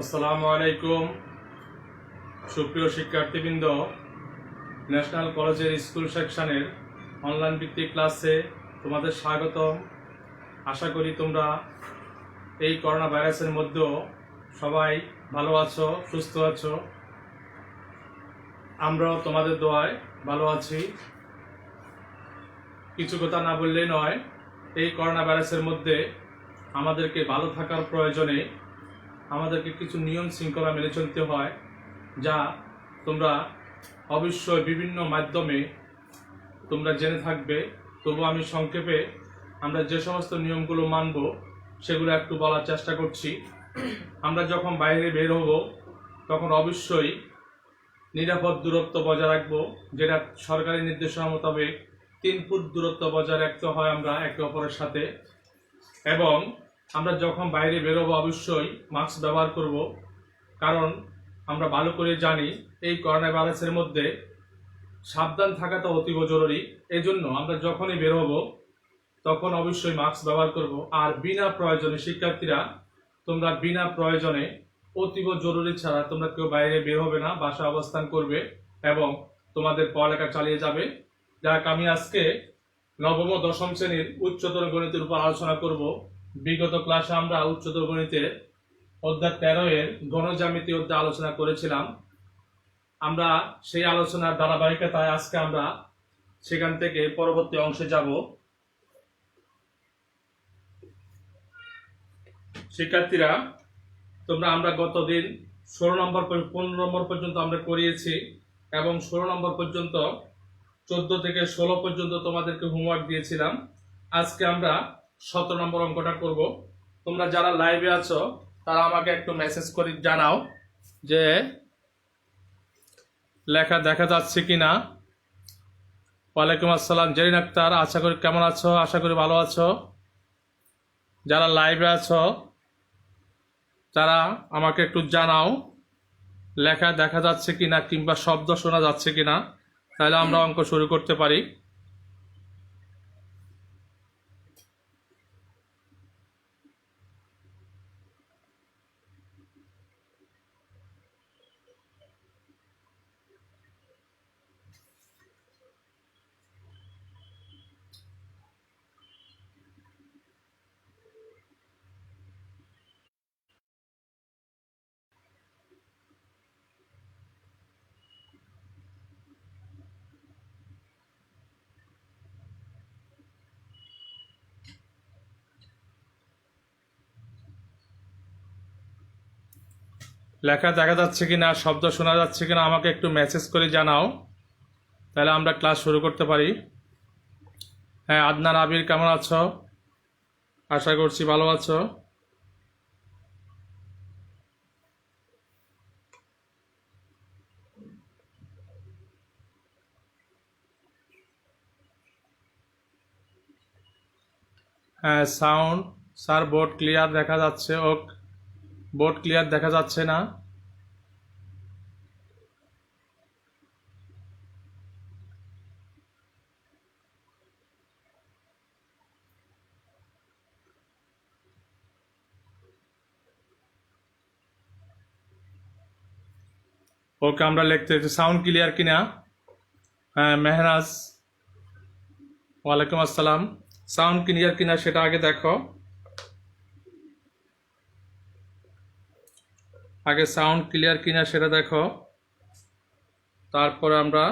আসসালামু আলাইকুম। সুপ্রিয় শিক্ষার্থীবৃন্দ, ন্যাশনাল কলেজের স্কুল সেকশনের অনলাইন ভিত্তিক ক্লাসে তোমাদের স্বাগতম। আশা করি তোমরা এই করোনা ভাইরাসের মধ্যেও সবাই ভালো আছো, সুস্থ আছো। আমরাও তোমাদের দোয়ায় ভালো আছি। কিছু কথা না বললেই নয়, এই করোনা ভাইরাসের মধ্যে আমাদেরকে ভালো থাকার প্রয়োজনে আমাদেরকে কিছু নিয়ম শৃঙ্খলা মেনে চলতে হয়, যা তোমরা অবশ্যই বিভিন্ন মাধ্যমে তোমরা জেনে থাকবে। তবু আমি সংক্ষেপে আমরা যে সমস্ত নিয়মগুলো মানব, সেগুলো একটু বলার চেষ্টা করছি। আমরা যখন বাইরে বের হব, তখন অবশ্যই নিরাপদ দূরত্ব বজায় রাখব, যেটা সরকারি নির্দেশনা মোতাবেক তিন ফুট দূরত্ব বজায় রাখতে হয় আমরা একে অপরের সাথে। এবং আমরা যখন বাইরে বেরোবো অবশ্যই মাস্ক ব্যবহার করব, কারণ আমরা ভালো করে জানি এই করোনা ভাইরাসের মধ্যে সাবধান থাকাটা অতীব জরুরি। এই জন্য আমরা যখনই বেরোবো, তখন অবশ্যই মাস্ক ব্যবহার করব। আর বিনা প্রয়োজনে, শিক্ষার্থীরা, তোমরা বিনা প্রয়োজনে অতীব জরুরি ছাড়া তোমরা কেউ বাইরে বের হবে না বাসা অবস্থান করবে এবং তোমাদের পড়ালেখা চালিয়ে যাবে। যাক, আমি আজকে নবম দশম শ্রেণির উচ্চতর গণিতের উপর আলোচনা করব। বিগত ক্লাসে আমরা উচ্চতর গণিতের অধ্যায় তেরো এর গণজ্যামিতি অধ্যায় আলোচনা করেছিলাম। আমরা সেই আলোচনার ধারাবাহিকতায় আজকে আমরা সেখান থেকে পরবর্তী অংশে যাব। শিক্ষার্থীরা, তোমরা আমরা গতদিন ষোলো নম্বর পনেরো নম্বর পর্যন্ত আমরা করিয়েছি এবং ষোলো নম্বর পর্যন্ত, চোদ্দ থেকে ষোলো পর্যন্ত তোমাদেরকে হোমওয়ার্ক দিয়েছিলাম। আজকে আমরা সতেরো নম্বর অঙ্কটা করব। তোমরা যারা লাইভে আছো, তারা আমাকে একটু মেসেজ করে জানাও যে লেখা দেখা যাচ্ছে কি না ওয়ালাইকুম আসসালাম, জেরিন আক্তার, আশা করি কেমন আছো? আশা করি ভালো আছো। যারা লাইভে আছো, তারা আমাকে একটু জানাও, লেখা দেখা যাচ্ছে কিনা কিংবা শব্দ শোনা যাচ্ছে কিনা। তাহলে আমরা অঙ্ক শুরু করতে পারি। লেখা দেখা যাচ্ছে কি না শব্দ শোনা যাচ্ছে কি না আমাকে একটু মেসেজ করে জানাও। তাহলে আমরা ক্লাস শুরু করতে পারি। হ্যাঁ আদনান, আবির, কেমন আছো? আশা করছি ভালো আছো। হ্যাঁ সাউন্ড স্যার বোর্ড ক্লিয়ার দেখা যাচ্ছে ও বোর্ড ক্লিয়ার দেখা যাচ্ছে না। ওকে, আমরা লিখতে সাউন্ড ক্লিয়ার কিনা? হ্যাঁ মেহরাজ। ওয়ালাইকুম আসসালাম। সাউন্ড ক্লিয়ার কিনা সেটা আগে দেখো। আগে সাউন্ড ক্লিয়ার কিনা সেটা দেখো। তারপর আমরা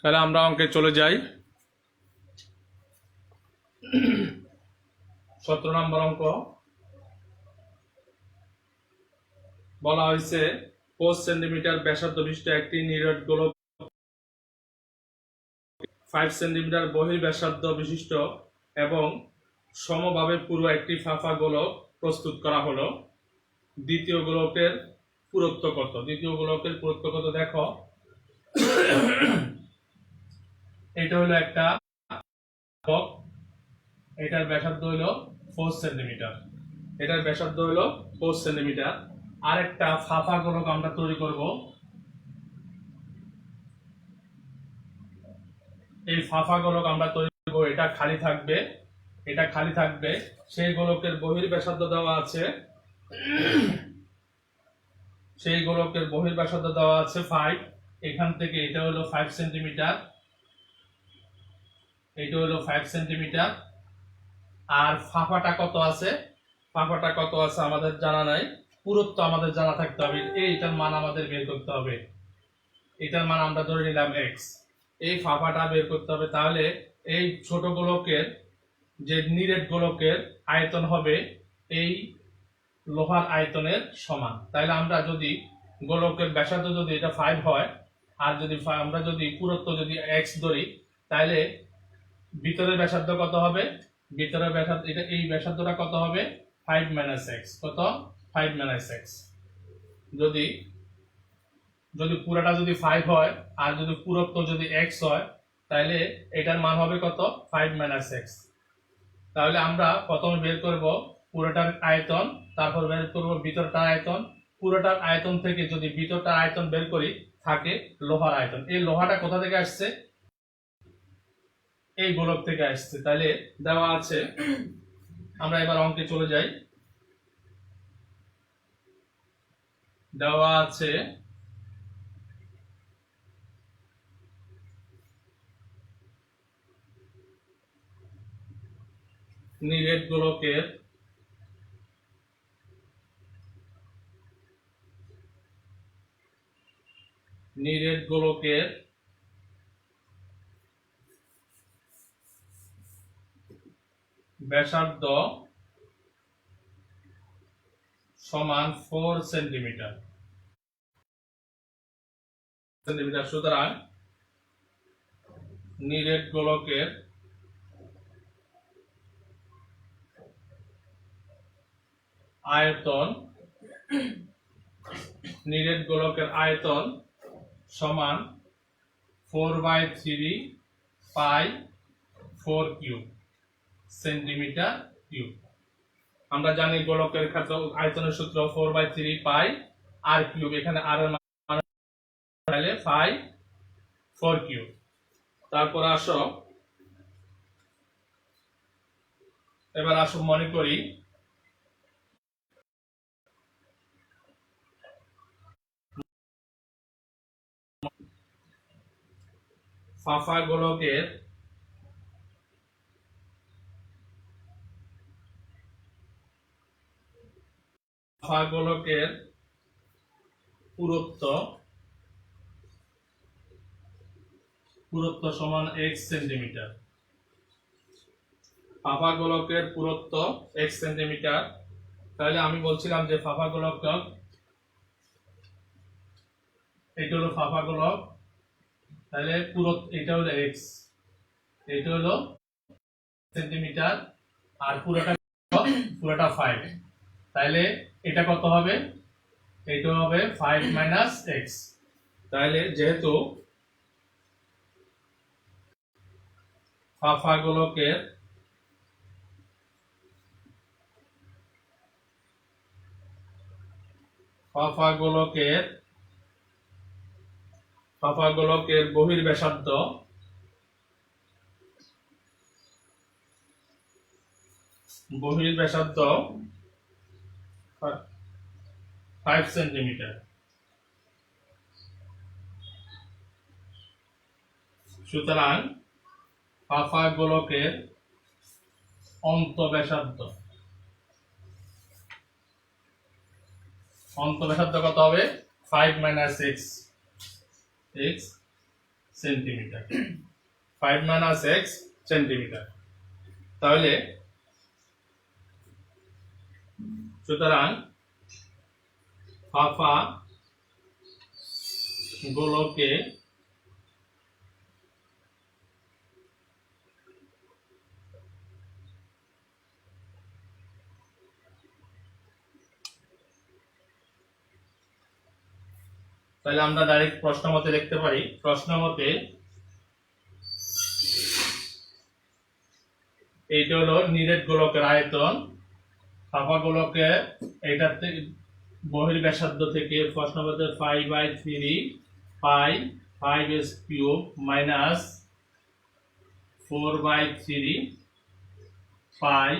তাহলে আমরা অঙ্কে চলে যাই। সতেরো নম্বর অঙ্ক। বলা হয়েছে পাঁচ সেন্টিমিটার ব্যাসার্ধ বিশিষ্ট একটি নিরট গোলক ফাইভ সেন্টিমিটার বহির ব্যাসার্ধ বিশিষ্ট এবং সমভাবে পুরো একটি ফাফা গোলক প্রস্তুত করা হলো। দ্বিতীয় গোলকের পুরুত্ব কত? দ্বিতীয় গোলকের পুরুত্ব কত দেখো। এটা হলো একটা এটার ব্যাসার্ধ হলো ফোর সেন্টিমিটার এটার ব্যাসার্ধ হলো ফোর সেন্টিমিটার আরেকটা ফাফা গোলক আমরা তৈরি করব। এই ফাফা গোলক আমরা তৈরি করব, এটা খালি থাকবে, এটা খালি থাকবে। সেই গোলকের বহির ব্যাসার্ধ দেওয়া আছে। সেই গোলকের বহির ব্যাসার্ধ দেওয়া আছে ফাইভ এখান থেকে এটা হলো ফাইভ সেন্টিমিটার এটা হলো ফাইভ সেন্টিমিটার আর ফাফাটা কত আছে? ফাফাটা কত আছে আমাদের জানা নাই। পুরুত্ব আমাদের জানা থাকতে হবে। এইটার মান আমাদের বের করতে হবে। এটার মান আমরা ধরে নিলাম এক্স এই ফাফাটা বের করতে হবে। তাহলে এই ছোট গোলকের যে নিরেট গোলকের আয়তন হবে এই লোহার আয়তনের সমান। তাহলে আমরা যদি গোলকের ব্যাসার্ধ যদি এটা ফাইভ হয়, আর যদি আমরা যদি পুরুত্ব যদি এক্স ধরি, তাহলে ভিতরের ব্যাসার্ধ কত হবে? ভিতরের ব্যাসার্ধ এটা এই ব্যাসার্ধটা কত হবে? ফাইভ মাইনাস এক্স কত? ফাইভ মাইনাস এক্স যদি যদি পুরাটা যদি ফাইভ হয়, আর যদি পুরত্ব যদি এক্স হয় তাহলে এটার মান হবে কত? ফাইভ মাইনাস এক্স তাহলে আমরা প্রথমে বের করব পুরোটার আয়তন, তারপর বের করব ভিতরটার আয়তন। পুরোটার আয়তন থেকে যদি ভিতরটার আয়তন বের করি, থাকে লোহার আয়তন। এই লোহাটা কোথা থেকে আসছে? এই গোলক থেকে আসছে। তাহলে দেওয়া আছে, আমরা এবার অঙ্কে চলে যাই। দেওয়া আছে, নিরেট গোলকের নিরেট গোলকের ব্যাসার্ধ সমান ফোর সেন্টিমিটার সেন্টিমিটার সুতরাং নিরেট গোলকের আয়তন, নিরেট গোলকের আয়তন সমান four by three pi four cube centimetre cube. আমরা জানি গোলকের ক্ষেত্রে আয়তনের সূত্র four by three pi r cube. এখানে আর এর মান তাহলে ফাই ফোর কিউব। তারপর আসো। এবার আসো মনে করি ফাফা গোলকের ফাফা গোলকের পুরুত্ব পুরুত্ব সমান এক সেন্টিমিটার ফাফা গোলকের পুরুত্ব এক সেন্টিমিটার তাহলে আমি বলছিলাম যে ফাফা গোলক এটা হলো ফাফা গোলক তাহলে পুরো এটা হলো এক্স এটা হলো সেন্টিমিটার আর পুরোটা পুরোটা ফাইভ তাহলে এটা কত হবে? এটা হবে ফাইভ মাইনাস এক্স তাহলে যেহেতু ফাফা গোলকের ফাফা গোলকের ফাফা গোলকের বহির ব্যাসার্ধ বহির ব্যাসার্ধ ফাইভ সেন্টিমিটার সুতরাং ফাফা গোলকের অন্ত ব্যাসার্ধ অন্ত ব্যাসার্ধ কত হবে? Five minus x x centimetre five minus x centimetre তাহলে সুতরাং ফাফা গোলকে তাহলে আমরা ডাইরেক্ট প্রশ্ন মতে দেখতে পারি। প্রশ্ন মতে এইটা হলো নিরেট গোলকের আয়তন ফাঁপা গোলকের এইটার থেকে বহির ব্যাসার্ধ থেকে প্রশ্ন বলতে five by three pi five s cube minus four by three pi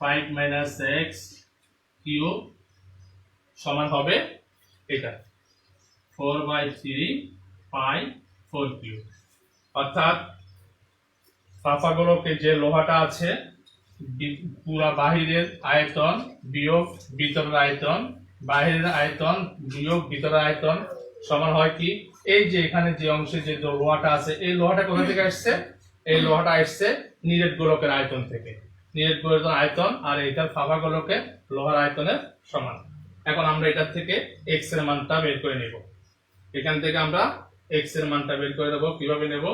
five minus x cube সমান হবে এটা। Four by three pi four cube অর্থাৎ ফাঁপাগুলোকে যে লোহাটা আছে পুরা বাহিরের আয়তন বিয়োগ ভিতরের আয়তন, বাহিরের আয়তন বিয়োগ ভিতরের আয়তন সমান হয় কি? এই যে এখানে যে অংশে যে লোহাটা আছে, এই লোহাটা কোথা থেকে আসছে? এই লোহাটা আসছে নিরেট গোলকের আয়তন থেকে। নিরেট গোলকের আয়তন আর এইটার ফাঁপা গোলকের লোহার আয়তনের সমান। এখন আমরা এটার থেকে এক্সের মানটা বের করে নেব। এখান থেকে আমরা এক্সের মানটা বের করে দেবো। কীভাবে নেব?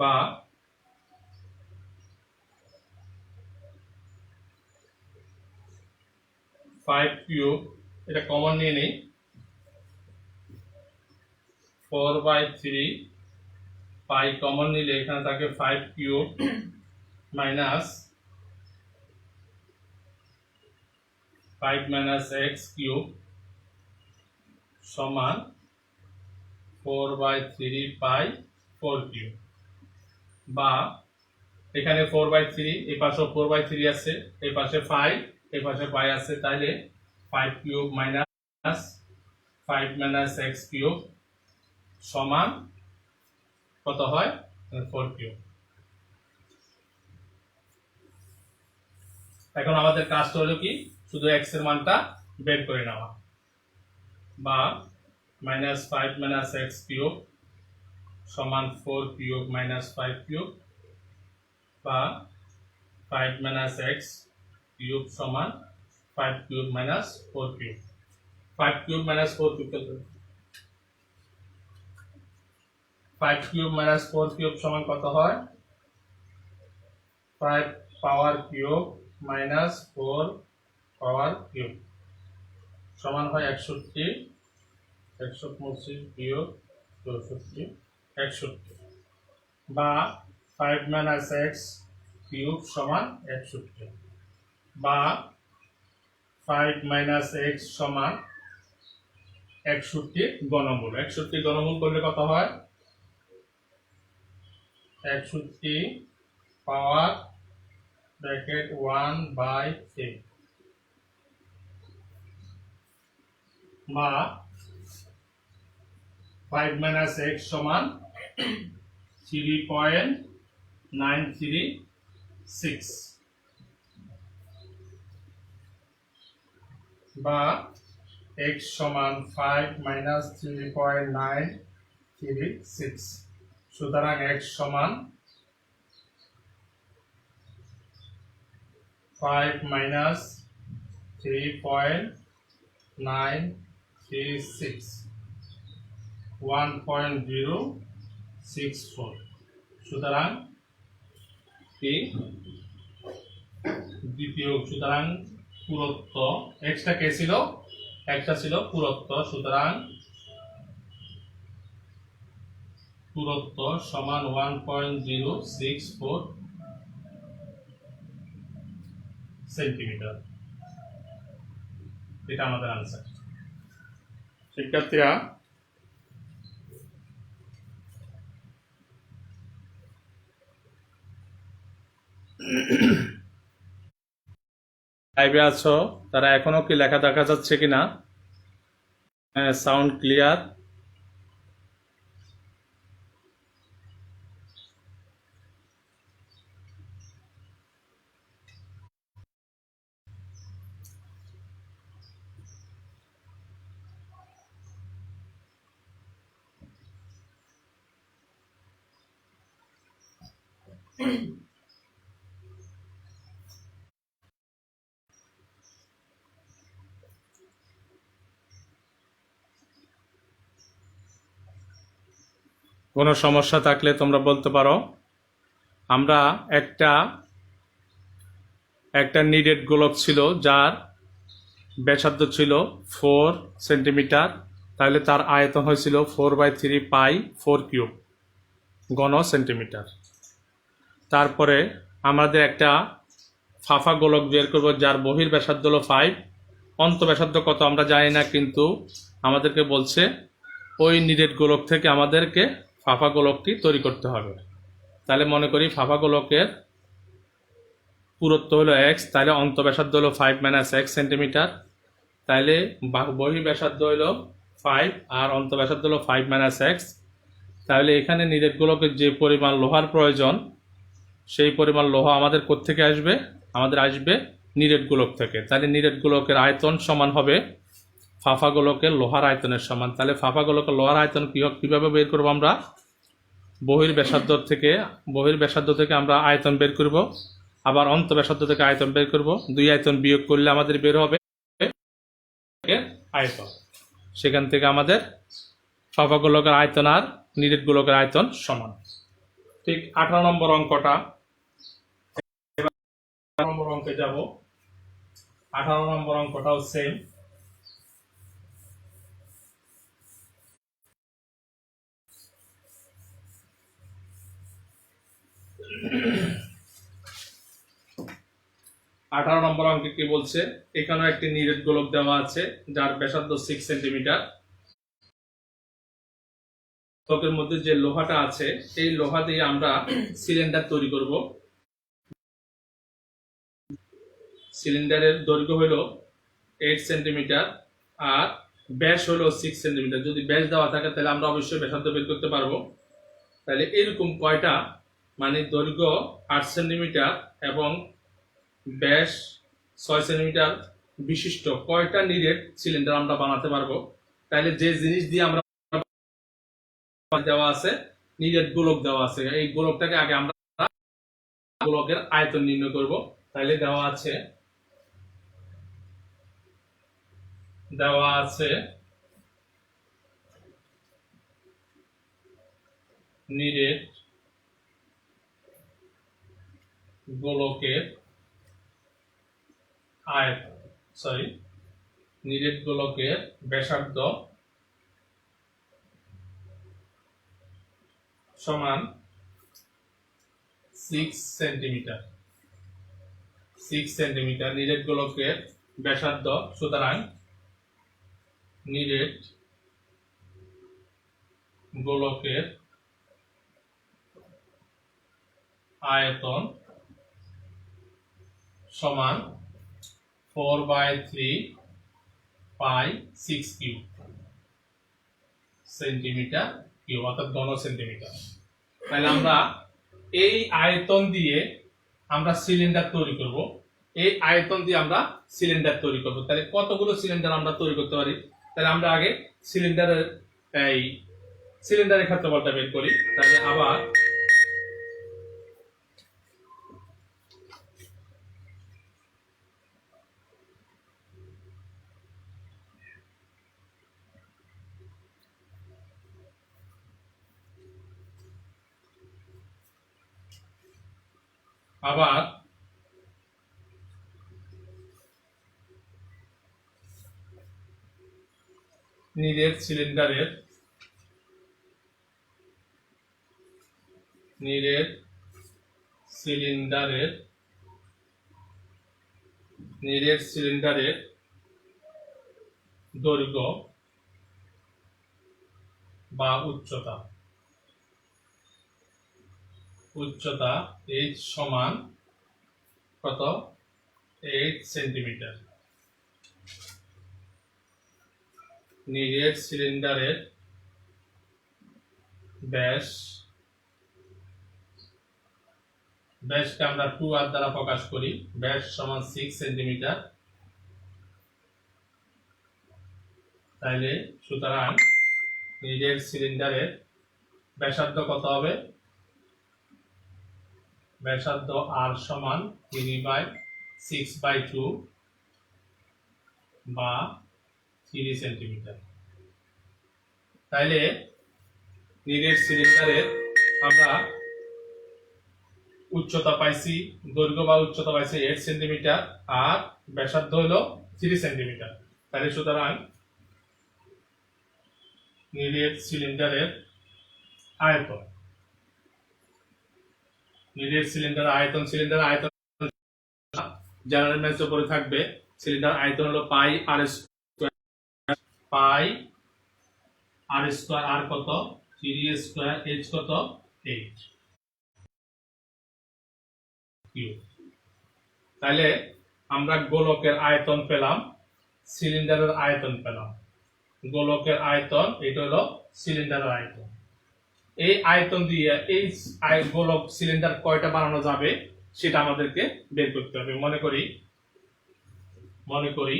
বা ফাইভ কিউব এটা কমন নিয়ে নেই। Four by three pi common নিলে এখানে থাকে five cube minus five minus x cube সমান four by three pi four cube বা এখানে ফোর বাই থ্রি এই পাশেও ফোর বাই থ্রি আছে, এই পাশে ফাইভ এই পাশে পাই আছে তাহলে five cube minus five minus x cube সমান কত হয়? Four cube. এখন আমাদের কাজটা হলো কি? শুধু এক্সের মানটা বের করে নেওয়া বা minus five minus x cube সমান four cube minus five cube বা ফাইভ মাইনাস এক্স কিউব সমান five cube minus four cube. Five cube minus four cube five cube minus four cube সমান কত হয়? Five power cube minus four power cube. সমান হয় একষট্টি একশো পঁচিশ বিয়োগ চৌষট্টি। একষট্টি। বা ফাইভ মাইনাস এক্স কিউব সমান একষট্টি। বা ফাইভ মাইনাস এক্স সমান একষট্টি গণমূল একষট্টি গণমূল করলে কত হয়? একষট্টি power bracket one by three বা ফাইভ মাইনাস এক্স সমান three point nine three six বা এক্স সমান five minus three point nine three six সুতরাং এক্স সমান five minus three point nine three six one point zero six four সুতরাং দ্বিতীয় সুতরাং পুরত্ব extra কে ছিল? একটা ছিল পুরত্ব। সুতরাং পুরত্ব সমান one point zero six four centimetre এটা আমাদের আনসার শিক্ষার্থীরা লাইভে আছো? তারা এখনও কি লেখা দেখা যাচ্ছে কিনা? সাউন্ড ক্লিয়ার কোনো সমস্যা থাকলে তোমরা বলতে পারো। আমরা একটা একটা নিডেড গোলক ছিল যার ব্যাসার্ধ ছিল ফোর সেন্টিমিটার তাহলে তার আয়তন হয়েছিল four by three pi four cube ঘন সেন্টিমিটার তারপরে আমাদের একটা ফাফা গোলক বের করব যার বহির ব্যাসার্ধ হলো ফাইভ অন্ত ব্যাসার্ধ কত আমরা জানি না, কিন্তু আমাদেরকে বলছে ওই নিডেড গোলক থেকে আমাদেরকে ফাফা গোলকটি তৈরি করতে হবে। তাহলে মনে করি ফাফা গোলকের পুরুত্ব হলো এক্স তাহলে অন্ত ব্যাসার্ধ হলো ফাইভ মাইনাস এক্স সেন্টিমিটার তাহলে বা- বহির ব্যাসার্ধ হলো ফাইভ আর অন্ত ব্যাসার্ধ হলো ফাইভ মাইনাস এক্স তাহলে এখানে নিরেট গোলকের যে পরিমাণ লোহার প্রয়োজন, সেই পরিমাণ লোহা আমাদের কোত্থেকে আসবে? আমাদের আসবে নিরেট গোলক থেকে। তাহলে নিরেট গোলকের আয়তন সমান হবে ফাফা গোলকের লোহার আয়তনের সমান। তাহলে ফাফা গোলকের লোহার আয়তন কী কীভাবে বের করব আমরা? বহির ব্যাসার্ধ থেকে বহির ব্যাসার্ধ থেকে আমরা আয়তন বের করব। আবার অন্ত ব্যাসার্ধ থেকে আয়তন বের করব। দুই আয়তন বিয়োগ করলে আমাদের বের হবে আয়তন। সেখান থেকে আমাদের ফাফা গোলকের আয়তন আর নিরেট গোলকের আয়তন সমান। ঠিক আঠারো নম্বর অঙ্কটা। নম্বর অঙ্কে যাব। আঠারো নম্বর অঙ্কটাও সেম আঠারো নম্বর অঙ্কে কি বলছে? এখানেও একটি নিরেট গোলক দেওয়া আছে, যার ব্যাসার্ধ সিক্স সেন্টিমিটার ত্বকের মধ্যে যে লোহাটা আছে, এই লোহা দিয়ে আমরা সিলিন্ডার তৈরি করব। সিলিন্ডারের দৈর্ঘ্য হলো এইট সেন্টিমিটার আর ব্যাস হলো সিক্স সেন্টিমিটার যদি ব্যাস দেওয়া থাকে, তাহলে আমরা অবশ্যই ব্যাসার্ধ বের করতে পারব। তাহলে এরকম কয়টা মানে দৈর্ঘ্য আট সেন্টিমিটার এবং ব্যাস ছয় সেন্টিমিটার বিশিষ্ট। কয়টা নিরেট সিলিন্ডার আমরা বানাতে পারব? তাহলে যে জিনিস দিয়ে আমরা দেওয়া আছে, নিরেট গোলক দেওয়া আছে। এই গোলকটাকে আগে আমরা গোলকের আয়তন নির্ণয় করব। তাহলে দেওয়া আছে দেওয়া আছে নিরেট গোলকের আয়তন সরি নিরেট গোলকের ব্যাসার্ধ সমান সিক্স সেন্টিমিটার সিক্স সেন্টিমিটার নিরেট গোলকের ব্যাসার্ধ। সুতরাং নিরেট গোলকের আয়তন সমান four by three pi six cube centimetre cube অর্থাৎ ঘন সেন্টিমিটার। তাহলে আমরা এই আয়তন দিয়ে আমরা সিলিন্ডার তৈরি করব। এই আয়তন দিয়ে আমরা সিলিন্ডার তৈরি করব। তাহলে কতগুলো সিলিন্ডার আমরা তৈরি করতে পারি? তাহলে আমরা আগে সিলিন্ডারের, এই সিলিন্ডারের ক্ষেত্রফলটা বের করি। তাহলে আবার আবার নিরের সিলিন্ডারের নিরের সিলিন্ডারের নিরের সিলিন্ডারের দৈর্ঘ্য বা উচ্চতা। উচ্চতা এইচ সমান কত? এইট সেন্টিমিটার নিরেট সিলিন্ডারের ব্যাস, ব্যাসকে আমরা টু আর দ্বারা প্রকাশ করি। ব্যাস সমান সিক্স সেন্টিমিটার তাইলে সুতরাং নিরেট সিলিন্ডারের ব্যাসার্ধ কত হবে? ব্যাসার্ধ আর সমান three by six by two বা থ্রি সেন্টিমিটার তাইলে নিরেট সিলিন্ডারের আমরা উচ্চতা পাইছি, দৈর্ঘ্য বা উচ্চতা পাইছি এইট সেন্টিমিটার আর ব্যাসার্ধ হলো থ্রি সেন্টিমিটার তাহলে সুতরাং নিরেট সিলিন্ডারের আয়তন। মিডিয়েট সিলিন্ডার আয়তন সিলিন্ডার আয়তন জেনারেল ম্যাথ উপরে থাকবে। সিলিন্ডার আয়তন হলো পাই আর পাই আর স্কোয়ার আর কত? থ্রি স্কোয়ার এইচ কত? এইট তাহলে আমরা গোলকের আয়তন পেলাম সিলিন্ডারের আয়তন পেলাম। গোলকের আয়তন, এটা হলো সিলিন্ডারের আয়তন। এই আয়তন দিয়ে এই গোলক সিলিন্ডার কয়টা বানানো যাবে সেটা আমাদেরকে বের করতে হবে। মনে করি মনে করি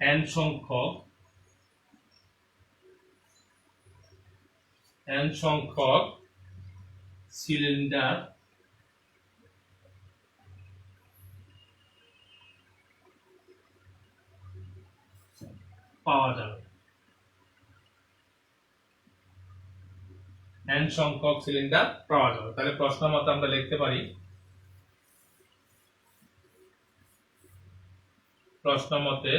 এন সংখ্যক এন সংখ্যক সিলিন্ডার পাওয়া যাবে। এন সংখ্যক সিলিন্ডার পাওয়া যাবে। তাহলে প্রশ্ন মতো আমরা লিখতে পারি, প্রশ্ন মতে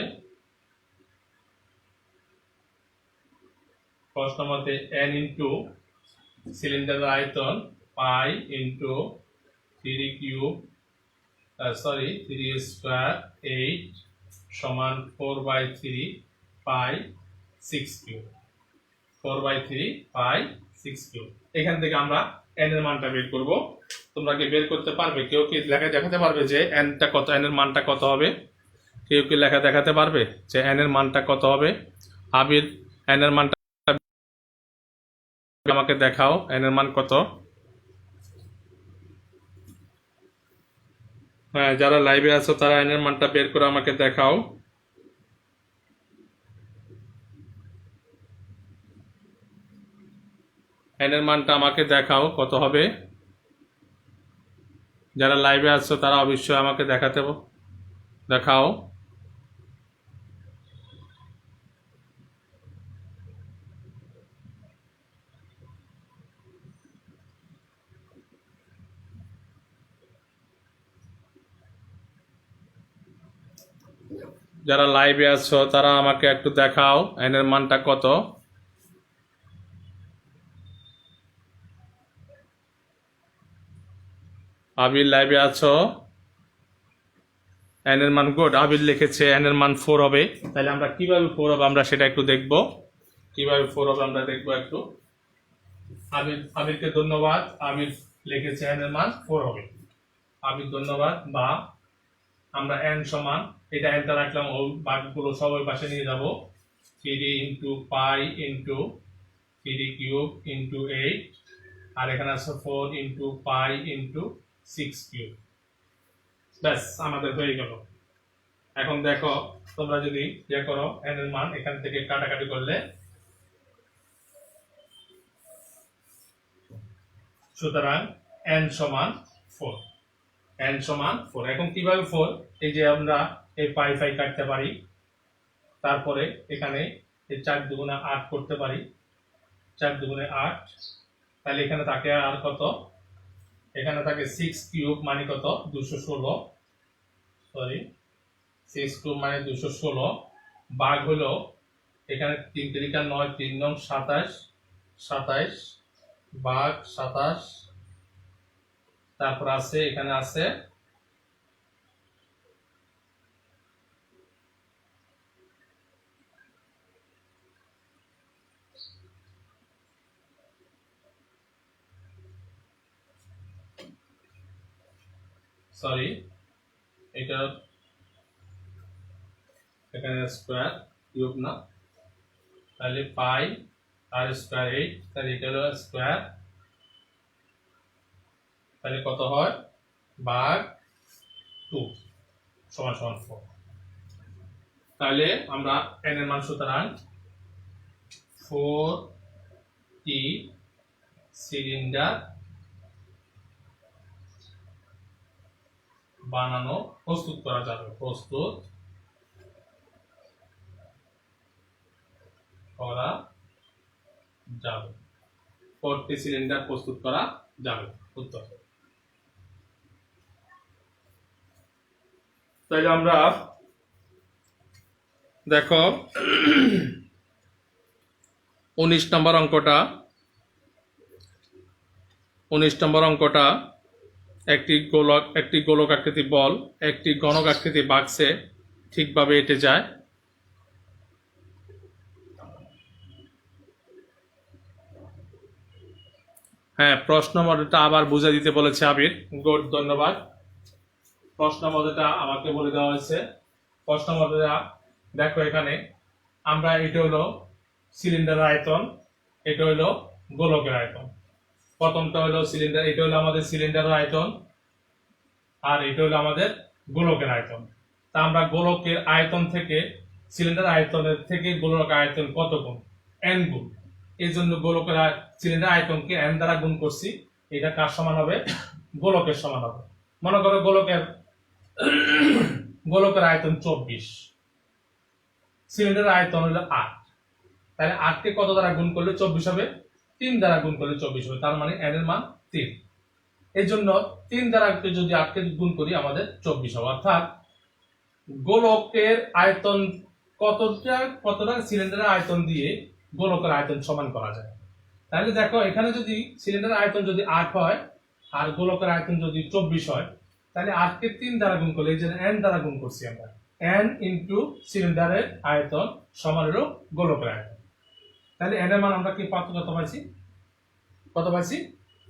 প্রশ্ন মতে এন ইন্টু সিলিন্ডারের আয়তন pi into three cube sorry three square eight সমান four by three pi six cube four by three pi six cube এখান থেকে আমরা এন এর মানটা বের করব। তোমরা কি বের করতে পারবে? কেউ কি লেখা দেখাতে পারবে যে এনটা কত এন এর মানটা কত হবে? কেউ কি লেখা দেখাতে পারবে যে এন এর মানটা কত হবে? আবির এন এর মানটা আমাকে দেখাও এন এর মান কত? হ্যাঁ যারা লাইভে আছো, তারা এন এর মানটা বের করে আমাকে দেখাও। এন এর মানটা আমাকে দেখাও, কত হবে? যারা লাইভে আছো, তারা অবশ্যই আমাকে দেখাতে দেখাও। যারা লাইভে আছো, তারা আমাকে একটু দেখাও। এন এর মানটা কত? আবির লাইভে আছো? এন এর মান গুড আবির লিখেছে এন এর মান ফোর হবে। তাহলে আমরা কীভাবে ফোর হবে আমরা সেটা একটু দেখব। কীভাবে ফোর হবে আমরা দেখব একটু। আবির, আবিরকে ধন্যবাদ। আবির লিখেছে এন এর মান ফোর হবে। আবির ধন্যবাদ, বা আমরা এন সমান, এটা এনটা রাখলাম, ও বাকিগুলো সবাই পাশে নিয়ে যাব। Three into pi into three cube into eight আর এখানে আছে four into pi into six cube ব্যাস, আমাদের হয়ে গেল। এখন দেখো, তোমরা যদি ইয়ে করো এন এর মান এখান থেকে কাটাকাটি করলে সুতরাং এন সমান ফোর এন সমান ফোর এখন কীভাবে ফোর এই যে আমরা এই পাই ফাই কাটতে পারি, তারপরে এখানে এই চার দুগুণে আট করতে পারি। চার দুগুণে আট, তাহলে এখানে থাকে আর কত? এখানে থাকে সিক্স কিউব মানে কত? দুশো ষোলো। সরি সিক্স কিউব মানে দুশো ষোলো। বাঘ হলো এখানে তিন তিরিকা নয়, তিন নং সাতাশ সাতাশ, বাঘ সাতাশ। তারপর আছে, এখানে আছে সরি, এটা এখানে স্কোয়ার কিউব না। তাহলে পাই আর স্কোয়ার এইট তাহলে এটা হলো স্কোয়ার তাহলে কত হয়? ভাগ টু সমান সমান ফোর তাহলে আমরা এন এর মান সুতরাং ফোর টি সিলিন্ডার বানানো, প্রস্তুত করা যাবে, প্রস্তুত। করা যাবে। ফোরটি সিলিন্ডার প্রস্তুত করা যাবে, উত্তর। তাইলে আমরা দেখো, উনিশ নম্বর অঙ্কটা, উনিশ নম্বর অঙ্কটা একটি গোলক একটি গোলক আকৃতি বল, একটি গণক আকৃতি বাক্সে ঠিকভাবে এঁটে যায়। হ্যাঁ প্রশ্ন মডেলটা আবার বুঝে দিতে বলেছে আবির। গুড, ধন্যবাদ। প্রশ্ন মডেলটা আমাকে বলে দেওয়া হয়েছে। প্রশ্ন মডেলটা দেখো এখানে। আমরা এটা হলো সিলিন্ডার আয়তন, এটা হলো গোলকের আয়তন। প্রথমটা হলো সিলিন্ডার এটা হলো আমাদের সিলিন্ডারের আয়তন, আর এটা হলো আমাদের গোলকের আয়তন। তা আমরা গোলকের আয়তন থেকে সিলিন্ডার আয়তনের থেকে গোলক আয়তন কত গুণ? এন গুণ। এই জন্য গোলকের সিলিন্ডার আয়তনকে এন দ্বারা গুণ করছি, এটা কার সমান হবে? গোলকের সমান হবে। মনে করো গোলকের গোলকের আয়তন চব্বিশ। সিলিন্ডারের আয়তন হলো আট। তাহলে আটকে কত দ্বারা গুণ করলে চব্বিশ হবে? তিন দ্বারা গুণ করলে চব্বিশ হবে, তার মানে এন এর মান তিন। এই জন্য তিন দ্বারা যদি আটকে গুণ করি, আমাদের চব্বিশ হবে। অর্থাৎ গোলকের আয়তন কতটা কতটা সিলিন্ডারের আয়তন দিয়ে গোলকের আয়তন সমান করা যায়। তাহলে দেখো, এখানে যদি সিলিন্ডারের আয়তন যদি আট হয় আর গোলকের আয়তন যদি চব্বিশ হয়, তাহলে আটকে তিন দ্বারা গুণ করলে, এই যে এন দ্বারা গুণ করছি আমরা এন ইন্টু সিলিন্ডারের আয়তন সমান হলো গোলকের আয়তন। তাহলে এন এর মান আমরা কি পাত্র কত পাইছি? কত পাইছি?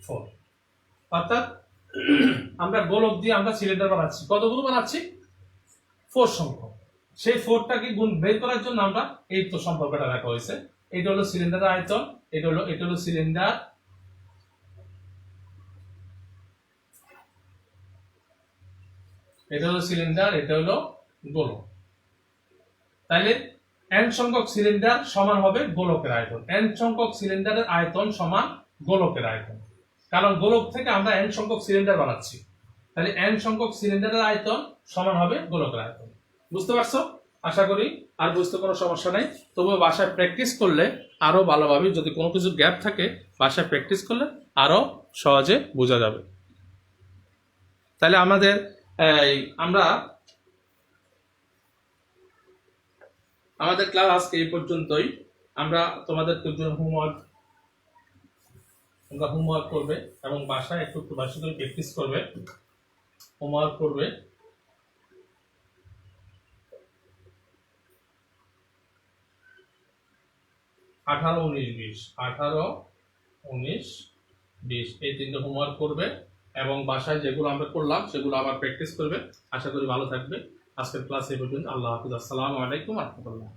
ফোর অর্থাৎ আমরা গোলক দিয়ে আমরা সিলিন্ডার বানাচ্ছি। কতগুলো বানাচ্ছি? ফোর সংখ্যক। সেই ফোরটাকে গুণ বের করার জন্য আমরা এই তো সম্পর্কটা রাখা হয়েছে। এটা হলো সিলিন্ডারের আয়তন, এটা হলো এটা হলো সিলিন্ডার এটা হলো সিলিন্ডার এটা হলো গোলক। তাইলে এন সংখ্যক সিলিন্ডার সমান হবে গোলকের আয়তন। এন সংখ্যক সিলিন্ডারের আয়তন সমান গোলকের আয়তন। কারণ গোলক থেকে আমরা এন সংখ্যক সিলিন্ডার বানাচ্ছি। তাহলে এন সংখ্যক সিলিন্ডারের আয়তন সমান হবে গোলকের আয়তন। বুঝতে পারছ? আশা করি আর বুঝতে কোনো সমস্যা নেই। তবুও বাসায় প্র্যাকটিস করলে আরও ভালোভাবে যদি কোনো কিছু গ্যাপ থাকে, বাসায় প্র্যাকটিস করলে আরও সহজে বোঝা যাবে। তাহলে আমাদের আমরা আমাদের ক্লাস আজকে এই পর্যন্তই। আমরা তোমাদের হোমওয়ার্ক তোমরা হোমওয়ার্ক করবে এবং বাসায় একটু একটু বাসা করে প্র্যাকটিস করবে হোমওয়ার্ক করবে। আঠারো, উনিশ, বিশ। আঠারো, উনিশ, বিশ। এই তিনটে হোমওয়ার্ক করবে এবং বাসায় যেগুলো আমরা করলাম, সেগুলো আবার প্র্যাকটিস করবে। আশা করি ভালো থাকবে। আজকের ক্লাস এই পর্যন্ত। আল্লাহ হাফিজ। আসসালামু আলাইকুম রহমতুল্লাহ।